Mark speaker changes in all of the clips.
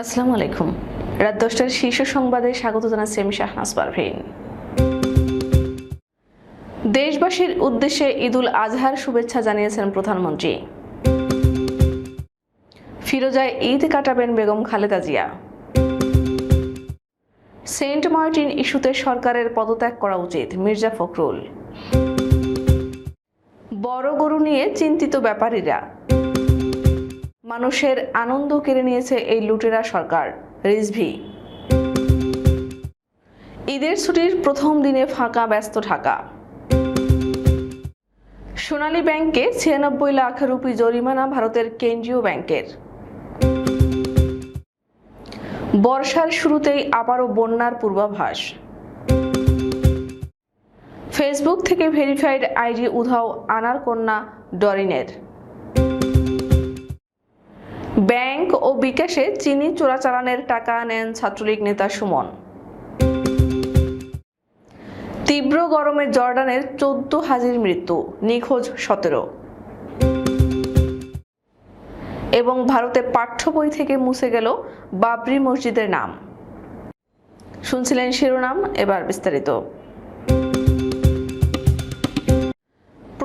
Speaker 1: আসসালামু আলাইকুম। রাত দশটার শীর্ষ সংবাদে স্বাগত জানাচ্ছি আমি শাহনাজ পারভিন। দেশবাসীর উদ্দেশ্যে ঈদুল আজহার শুভেচ্ছা জানিয়েছেন প্রধানমন্ত্রী। ফিরোজায় ঈদ কাটাবেন বেগম খালেদা জিয়া। সেন্ট মার্টিন ইস্যুতে সরকারের পদত্যাগ করা উচিত মির্জা ফখরুল। বড় গরু নিয়ে চিন্তিত ব্যাপারীরা। মানুষের আনন্দ কেড়ে নিয়েছে এই লুটেরা সরকার। রিজভি। ঈদের ছুটির প্রথম দিনে ফাঁকা, ব্যস্ত ঢাকা। সোনালী ব্যাংকে ছিয়ানব্বই লাখ রুপি জরিমানা ভারতের কেন্দ্রীয় ব্যাংকের। বর্ষার শুরুতেই আবারও বন্যার পূর্বাভাস। ফেসবুক থেকে ভেরিফাইড আইডি উধাও আনার কন্যা ডরিনের। ব্যাংক ও বিকাশে চিনি চোরাচালানের টাকা নেন ছাত্রলীগ নেতা সুমন। তীব্র গরমে জর্ডানের চোদ্দ হাজির মৃত্যু, নিখোঁজ সতেরো। এবং ভারতে পাঠ্য বই থেকে মুছে গেল বাবরি মসজিদের নাম। শুনছিলেন শিরোনাম, এবার বিস্তারিত।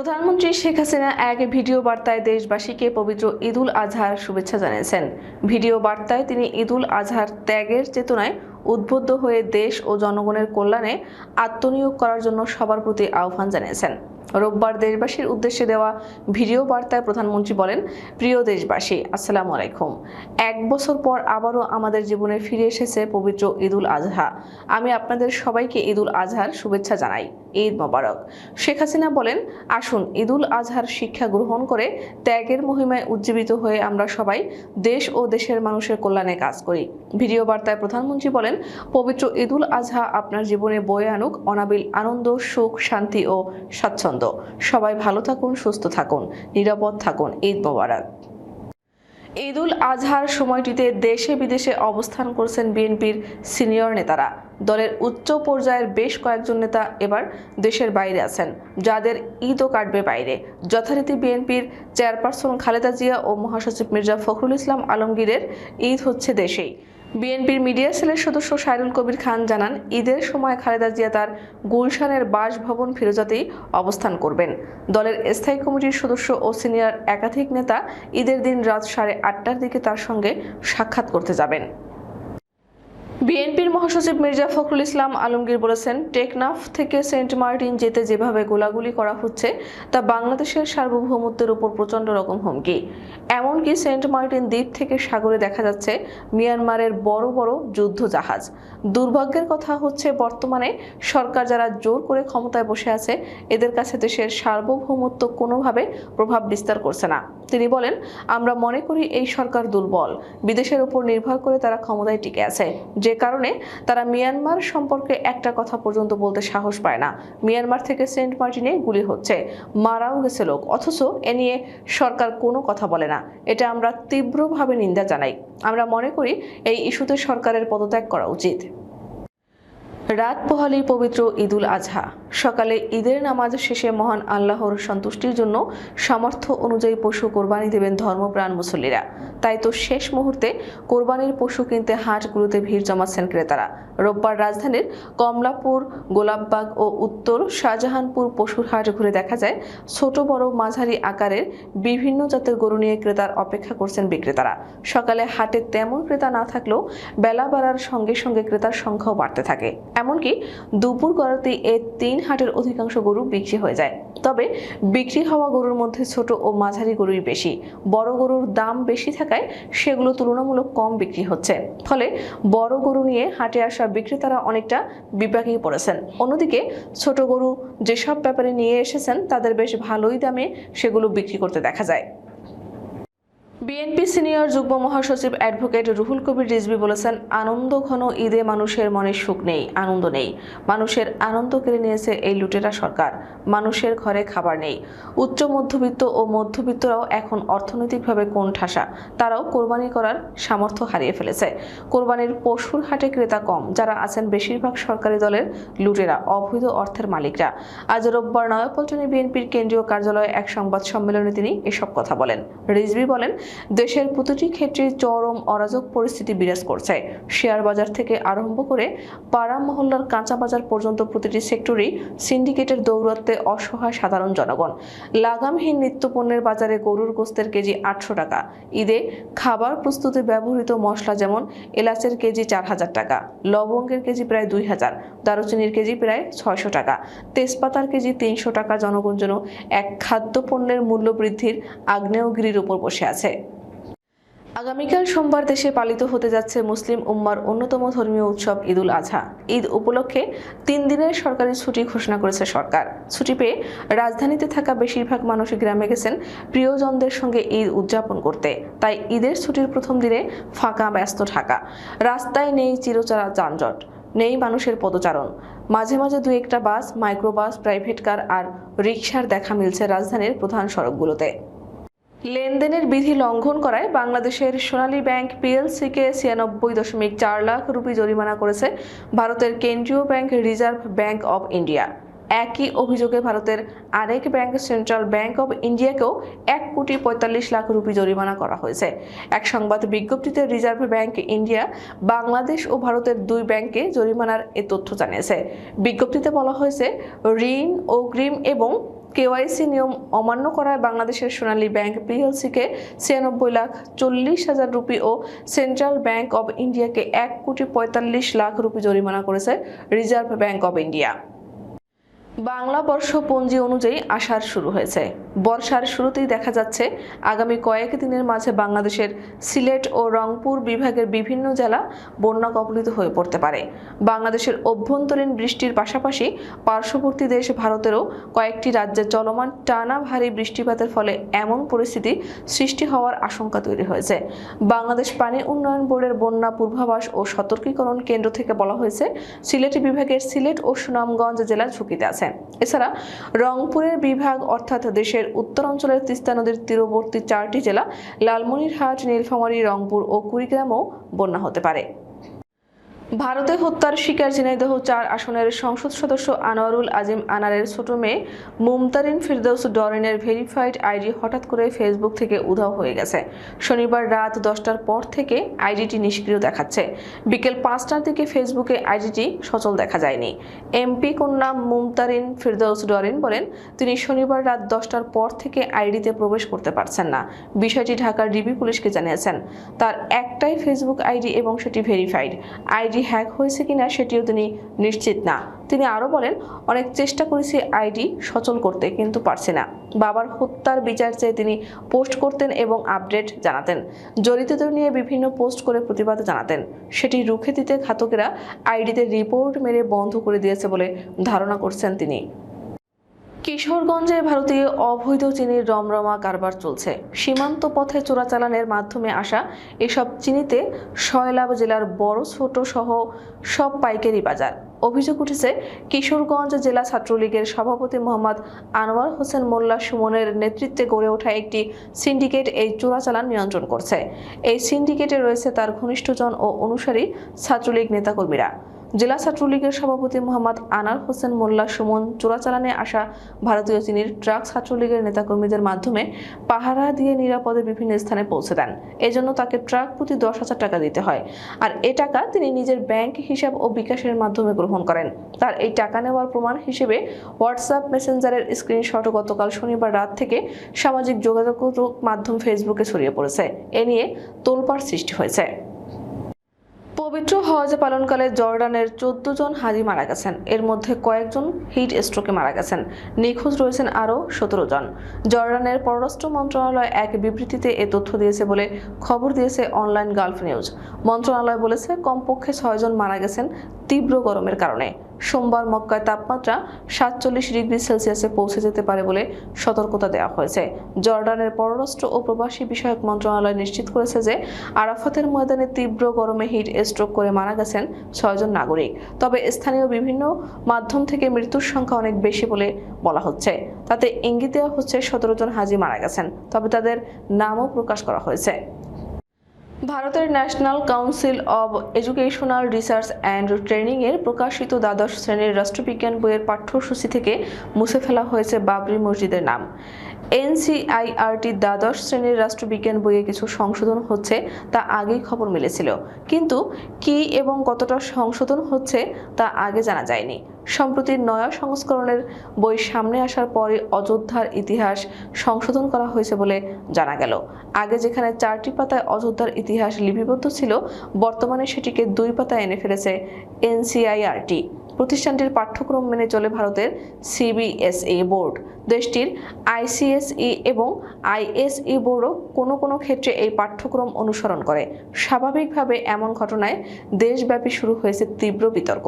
Speaker 1: প্রধানমন্ত্রী শেখ হাসিনা এক ভিডিও বার্তায় দেশবাসীকে পবিত্র ঈদুল আজহার শুভেচ্ছা জানিয়েছেন। ভিডিও বার্তায় তিনি ঈদুল আজহার ত্যাগের চেতনায় উদ্বুদ্ধ হয়ে দেশ ও জনগণের কল্যাণে আত্মনিয়োগ করার জন্য সবার প্রতি আহ্বান জানিয়েছেন। রোববার দেশবাসীর উদ্দেশ্যে দেওয়া ভিডিও বার্তায় প্রধানমন্ত্রী বলেন, প্রিয় দেশবাসী, আসসালামু আলাইকুম। এক বছর পর আবারও আমাদের জীবনে ফিরে এসেছে পবিত্র ঈদুল আজহা। আমি আপনাদের সবাইকে ঈদুল আজহার শুভেচ্ছা জানাই। ঈদ মোবারক। শেখ হাসিনা বলেন, আসুন, ঈদুল আজহার শিক্ষা গ্রহণ করে ত্যাগের মহিমায় উজ্জীবিত হয়ে আমরা সবাই দেশ ও দেশের মানুষের কল্যাণে কাজ করি। ভিডিও বার্তায় প্রধানমন্ত্রী বলেন, পবিত্র ঈদুল আজহা আপনার জীবনে বয়ে আনুক অনাবিল আনন্দ, সুখ, শান্তি ও স্বাচ্ছন্দ্য। সবাই ভালো থাকুন, সুস্থ থাকুন, নিরাপদ থাকুন। ঈদ মোবারক। ঈদুল আজহার সময়টিতে দেশে বিদেশে অবস্থান করছেন বিএনপির সিনিয়র নেতারা। দলের উচ্চ পর্যায়ের বেশ কয়েকজন নেতা এবার দেশের বাইরে আছেন, যাদের ঈদও কাটবে বাইরে। যথারীতি বিএনপির চেয়ারপারসন খালেদা জিয়া ও মহাসচিব মির্জা ফখরুল ইসলাম আলমগীরের ঈদ হচ্ছে দেশেই। বিএনপির মিডিয়া সেলের সদস্য সাইরুল কবির খান জানান, ঈদের সময় খালেদা জিয়া তার গুলশানের বাসভবন ফিরোজাতেই অবস্থান করবেন। দলের স্থায়ী কমিটির সদস্য ও সিনিয়র একাধিক নেতা ঈদের দিন রাত সাড়ে আটটার দিকে তার সঙ্গে সাক্ষাৎ করতে যাবেন। বিএনপির মহাসচিব মির্জা ফখরুল ইসলাম আলমগীর বলেছেন, টেকনাফ থেকে সেন্ট মার্টিন যেতে যেভাবে গোলাগুলি করা হচ্ছে, তা বাংলাদেশের সার্বভৌমত্বের উপর প্রচণ্ড রকম হুমকি। এমনকি সেন্ট মার্টিন দ্বীপ থেকে সাগরে দেখা যাচ্ছে মিয়ানমারের বড় বড় যুদ্ধ জাহাজ দুর্ভাগ্যের কথা হচ্ছে, বর্তমানে সরকার যারা জোর করে ক্ষমতায় বসে আছে, এদের কাছে দেশের সার্বভৌমত্ব কোনোভাবে প্রভাব বিস্তার করছে না। তিনি বলেন, আমরা মনে করি এই সরকার দুর্বল। বিদেশের উপর নির্ভর করে তারা ক্ষমতায় টিকে আছে। যে কারণে তারা মিয়ানমার সম্পর্কে একটা কথা পর্যন্ত বলতে সাহস পায় না। মিয়ানমার থেকে সেন্ট মার্টিনে গুলি হচ্ছে। মারাও গেছে লোক। অথচ এ নিয়ে সরকার কোনো কথা বলে না। এটা আমরা তীব্রভাবে নিন্দা জানাই। আমরা মনে করি এই ইস্যুতে সরকারের পদত্যাগ করা উচিত। রাত পোহালেই পবিত্র ঈদুল আজহা। সকালে ঈদের নামাজ শেষে মহান আল্লাহর সন্তুষ্টির জন্য সামর্থ্য অনুযায়ী পশু কোরবানি দেবেন ধর্মপ্রাণ মুসল্লিরা। তাই তো শেষ মুহূর্তে কোরবানির পশু কিনতে হাটগুলোতে ভিড় জমাচ্ছেন ক্রেতারা। রোববার রাজধানীর কমলাপুর, গোলাপবাগ ও উত্তর শাহজাহানপুর পশুর হাট ঘুরে দেখা যায় ছোট বড় মাঝারি আকারের বিভিন্ন জাতের গরু নিয়ে ক্রেতার অপেক্ষা করছেন বিক্রেতারা। সকালে হাটে তেমন ক্রেতা না থাকলেও বেলা বাড়ার সঙ্গে সঙ্গে ক্রেতার সংখ্যাও বাড়তে থাকে। এমনকি দুপুর গড়াতেই এ তিন হাটের অধিকাংশ গরু বিক্রি হয়ে যায়। তবে বিক্রি হওয়া গরুর মধ্যে ছোট ও মাঝারি গরুই বেশি। বড় গরুর দাম বেশি থাকায় সেগুলো তুলনামূলক কম বিক্রি হচ্ছে। ফলে বড় গরু নিয়ে হাটে আসা বিক্রেতারা অনেকটা বিপাকে পড়েছেন। অন্যদিকে ছোট গরু যেসব ব্যাপারে নিয়ে এসেছেন, তাদের বেশ ভালোই দামে সেগুলো বিক্রি করতে দেখা যায়। বিএনপি সিনিয়র যুগ্ম মহাসচিব অ্যাডভোকেট রুহুল কবির রিজভি বলেছেন, আনন্দ ঘন ঈদে মানুষের মনে সুখ নেই, আনন্দ নেই। মানুষের আনন্দ কেড়ে নিয়েছে এই লুটেরা সরকার। মানুষের ঘরে খাবার নেই। উচ্চ মধ্যবিত্ত ও মধ্যবিত্তরাও এখন অর্থনৈতিকভাবে কোন ঠাসা? তারাও কোরবানি করার সামর্থ্য হারিয়ে ফেলেছে। কোরবানির পশুর হাটে ক্রেতা কম, যারা আছেন বেশিরভাগ সরকারি দলের লুটেরা, অবৈধ অর্থের মালিকরা। আজ রোববার নয়াপল্টনে বিএনপির কেন্দ্রীয় কার্যালয়ে এক সংবাদ সম্মেলনে তিনি এসব কথা বলেন। রিজভি বলেন দেশের প্রতিটি ক্ষেত্রে চরম অরাজক পরিস্থিতি বিরাজ করছে। শেয়ার বাজার থেকে আরম্ভ করে পাড়া মহল্লার কাঁচা বাজার পর্যন্ত প্রতিটি সেক্টরেই সিন্ডিকেটের দৌরত্বে অসহায় সাধারণ জনগণ। লাগামহীন নিত্যপণ্যের বাজারে গরুর গোস্তের কেজি আটশো টাকা। ঈদে খাবার প্রস্তুতে ব্যবহৃত মশলা যেমন এলাচের কেজি চার হাজার টাকা, লবঙ্গের কেজি প্রায় দুই হাজার, দারুচিনির কেজি প্রায় ছয়শো টাকা, তেজপাতার কেজি তিনশো টাকা জনগণ যেন এক খাদ্যপণ্যের মূল্য বৃদ্ধির আগ্নেয়গিরির উপর বসে আছে। আগামীকাল সোমবার দেশে পালিত হতে যাচ্ছে মুসলিম উম্মার অন্যতম ধর্মীয় উৎসব ঈদুল আজহা ঈদ উপলক্ষে তিন দিনের সরকারি ছুটি ঘোষণা করেছে সরকার। ছুটি পেয়ে রাজধানীতে থাকা বেশিরভাগ মানুষ গ্রামে গেছেন প্রিয়জনদের সঙ্গে ঈদ উদযাপন করতে। তাই ঈদের ছুটির প্রথম দিনে ফাঁকা, ব্যস্ত ঢাকা রাস্তায় নেই চিরচারা যানজট, নেই মানুষের পদচারণ। মাঝে মাঝে দু একটা বাস, মাইক্রোবাস, প্রাইভেট কার আর রিকশার দেখা মিলছে রাজধানীর প্রধান সড়কগুলোতে। লেনদেনের বিধি লঙ্ঘন করায় বাংলাদেশের সোনালী ব্যাংক পিএলসিকে ছিয়ানব্বই দশমিক চার লাখ রুপি জরিমানা করেছে ভারতের কেন্দ্রীয় bank reserve bank of India. একই অভিযোগে ভারতের আরেক ব্যাংক সেন্ট্রাল ব্যাংক অব ইন্ডিয়াকেও এক কোটি পঁয়তাল্লিশ লাখ রুপি জরিমানা করা হয়েছে। এক সংবাদ বিজ্ঞপ্তিতে রিজার্ভ ব্যাংক ইন্ডিয়া বাংলাদেশ ও ভারতের দুই ব্যাংকে জরিমানার এ তথ্য জানিয়েছে। বিজ্ঞপ্তিতে বলা হয়েছে, ঋণ, অগ্রিম এবং কেওয়াইসি নিয়ম অমান্য করায় বাংলাদেশের সোনালী ব্যাংক পিএলসিকে ছিয়ানব্বই লাখ চল্লিশ হাজার রুপি ও সেন্ট্রাল ব্যাংক অব ইন্ডিয়াকে এক কোটি পঁয়তাল্লিশ লাখ রুপি জরিমানা করেছে reserve bank of India. Bangla বর্ষ পঞ্জি অনুযায়ী আসার শুরু হয়েছে। বর্ষার শুরুতেই দেখা যাচ্ছে, আগামী কয়েক দিনের মাঝে বাংলাদেশের সিলেট ও রংপুর বিভাগের বিভিন্ন জেলা বন্যা কবলিত হয়ে পড়তে পারে। বাংলাদেশের অভ্যন্তরীণ বৃষ্টির পাশাপাশি পার্শ্ববর্তী দেশ ভারতেরও কয়েকটি রাজ্যে চলমান টানা ভারী বৃষ্টিপাতের ফলে এমন পরিস্থিতি সৃষ্টি হওয়ার আশঙ্কা তৈরি হয়েছে। বাংলাদেশ পানি উন্নয়ন বোর্ডের বন্যা পূর্বাভাস ও সতর্কীকরণ কেন্দ্র থেকে বলা হয়েছে, সিলেট বিভাগের সিলেট ও সুনামগঞ্জ জেলা ঝুঁকিতে আছে। এছাড়া রংপুরের বিভাগ অর্থাৎ দেশের উত্তর অঞ্চলের তিস্তা নদীর তীরবর্তী চারটি জেলা লালমনিরহাট, নীলফামারী, রংপুর ও কুড়িগ্রামও বন্যা হতে পারে। ভারতে হত্যার শিকার ঝিনাইদহ চার আসনের সংসদ সদস্য আনোয়ারুল আজিম আনারের ছোট মেয়ে মুমতারিন ফিরদৌস ডরেনের ভেরিফাইড আইডি হঠাৎ করে ফেসবুক থেকে উধাও হয়ে গেছে। শনিবার রাত দশটার পর থেকে আইডিটি নিষ্ক্রিয় দেখাচ্ছে। বিকেল পাঁচটার দিকে ফেসবুকে আইডিটি সচল দেখা যায়নি। এমপি কন্যা মুমতারিন ফিরদৌস ডরেন বলেন, তিনি শনিবার রাত দশটার পর থেকে আইডিতে প্রবেশ করতে পারছেন না। বিষয়টি ঢাকার ডিবি পুলিশকে জানিয়েছেন। তার একটাই ফেসবুক আইডি এবং সেটি ভেরিফাইড। আইডি হ্যাক হয়েছে কিনা সেটিও তিনি নিশ্চিত না। তিনি আরও বলেন, অনেক চেষ্টা করেছি আইডি সচল করতে, কিন্তু পারছে না। বাবার হত্যার বিচার চেয়ে তিনি পোস্ট করতেন এবং আপডেট জানাতেন। জড়িতদের নিয়ে বিভিন্ন পোস্ট করে প্রতিবাদ জানাতেন। সেটি রুখে দিতে ঘাতকেরা আইডিতে রিপোর্ট মেরে বন্ধ করে দিয়েছে বলে ধারণা করছেন তিনি। কিশোরগঞ্জে ভারতীয় অবৈধ চিনির রমরমা কারবার চলছে। সীমান্ত পথে চোরাচালানের মাধ্যমে আসা এসব চিনিতে শয়লাভ জেলার বড়, ছোট সহ সব পাইকারি বাজার। অভিযোগ উঠেছে, কিশোরগঞ্জ জেলা ছাত্রলীগের সভাপতি মোহাম্মদ আনোয়ার হোসেন মোল্লা সুমনের নেতৃত্বে গড়ে ওঠা একটি সিন্ডিকেট এই চোরাচালান নিয়ন্ত্রণ করছে। এই সিন্ডিকেটে রয়েছে তার ঘনিষ্ঠজন ও অনুসারী ছাত্রলীগ নেতাকর্মীরা। জেলা ছাত্রলীগের সভাপতি মোহাম্মদ আনার হোসেন মোল্লা সুমন চোরাচালানে আসা ভারতীয় চীনের ট্রাক ছাত্রলীগের নেতাকর্মীদের মাধ্যমে পাহারা দিয়ে নিরাপদে বিভিন্ন স্থানে পৌঁছে দেন। এজন্য তাকে ট্রাক প্রতি দশ হাজার টাকা দিতে হয়। আর এ টাকা তিনি নিজের ব্যাংক হিসাব ও বিকাশের মাধ্যমে গ্রহণ করেন। তার এই টাকা নেওয়ার প্রমাণ হিসেবে হোয়াটসঅ্যাপ মেসেঞ্জারের স্ক্রিনশটও গতকাল শনিবার রাত থেকে সামাজিক যোগাযোগ মাধ্যম ফেসবুকে ছড়িয়ে পড়েছে। এ নিয়ে তোলপাড় সৃষ্টি হয়েছে। পবিত্র হজ পালনকালে জর্ডানের চোদ্দ জন হাজি মারা গেছেন। এর মধ্যে কয়েকজন হিট স্ট্রোকে মারা গেছেন। নিখোঁজ রয়েছেন আরও সতেরো জন। জর্ডানের পররাষ্ট্র মন্ত্রণালয় এক বিবৃতিতে এ তথ্য দিয়েছে বলে খবর দিয়েছে অনলাইন গালফ নিউজ। মন্ত্রণালয় বলেছে, কমপক্ষে ছয়জন মারা গেছেন তীব্র গরমের কারণে। সোমবার মক্কায় তাপমাত্রা সাতচল্লিশ ডিগ্রি সেলসিয়াসে পৌঁছে যেতে পারে বলে সতর্কতা দেওয়া হয়েছে। জর্ডানের পররাষ্ট্র ও প্রবাসী বিষয়ক মন্ত্রণালয় নিশ্চিত করেছে যে আরাফাতের ময়দানে তীব্র গরমে হিট স্ট্রোক করে মারা গেছেন ছয়জন নাগরিক। তবে স্থানীয় বিভিন্ন মাধ্যম থেকে মৃত্যুর সংখ্যা অনেক বেশি বলে বলা হচ্ছে। তাতে ইঙ্গিত দেওয়া হচ্ছে সতেরো জন হাজি মারা গেছেন, তবে তাদের নামও প্রকাশ করা হয়েছে। ভারতের national council of educational research and training এর প্রকাশিত দ্বাদশ শ্রেণির রাষ্ট্রবিজ্ঞান বইয়ের পাঠ্যসূচি থেকে মুছে ফেলা হয়েছে বাবরি মসজিদের নাম। এনসিআইআরটি দ্বাদশ শ্রেণির রাষ্ট্রবিজ্ঞান বইয়ে কিছু সংশোধন হচ্ছে তা আগেই খবর মিলেছিল। কিন্তু কি এবং কতটা সংশোধন হচ্ছে তা আগে জানা যায়নি। সম্প্রতি নয়া সংস্করণের বই সামনে আসার পরে অযোধ্যার ইতিহাস সংশোধন করা হয়েছে বলে জানা গেল। আগে যেখানে চারটি পাতায় অযোধ্যার ইতিহাস লিপিবদ্ধ ছিল, বর্তমানে সেটিকে দুই পাতায় এনে ফেলেছে এনসিআইআরটি। প্রতিষ্ঠানটির পাঠ্যক্রম মেনে চলে ভারতের সিবিএসই বোর্ড। দেশটির আইসিএসই এবং আইএসই বোর্ডও কোনো কোনো ক্ষেত্রে এই পাঠ্যক্রম অনুসরণ করে। স্বাভাবিকভাবে এমন ঘটনায় দেশব্যাপী শুরু হয়েছে তীব্র বিতর্ক।